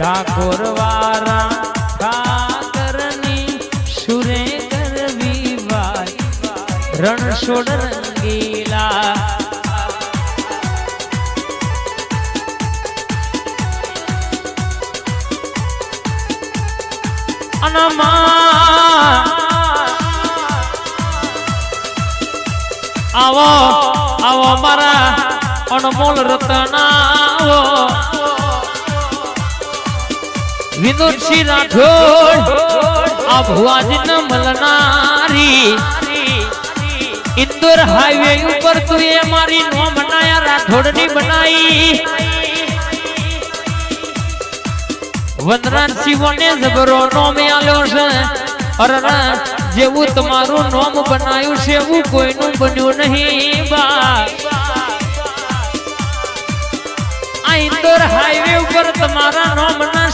ડાકોર વારા ઠાકરની સુરે કરવી વાય રણ છોડ રંગીલા અનમા આવો આવો મારા અનમોલ રતનાવો વિનોદસિંહ રાઠોડ આ ભુવાજી ન મળનારી ઇન્દોર હાઈવે ઉપર તું એ મારી નો બનાયા રાઠોડ ની બનાઈ વંદરાન શિવને જબરો નોમ આલ્યો છે અરે જેવું તમારું નોમ બનાવ્યું છે એવું કોઈનું બન્યું નહીં બા આ ઇન્દોર હાઈવે ઉપર તમારા નોમના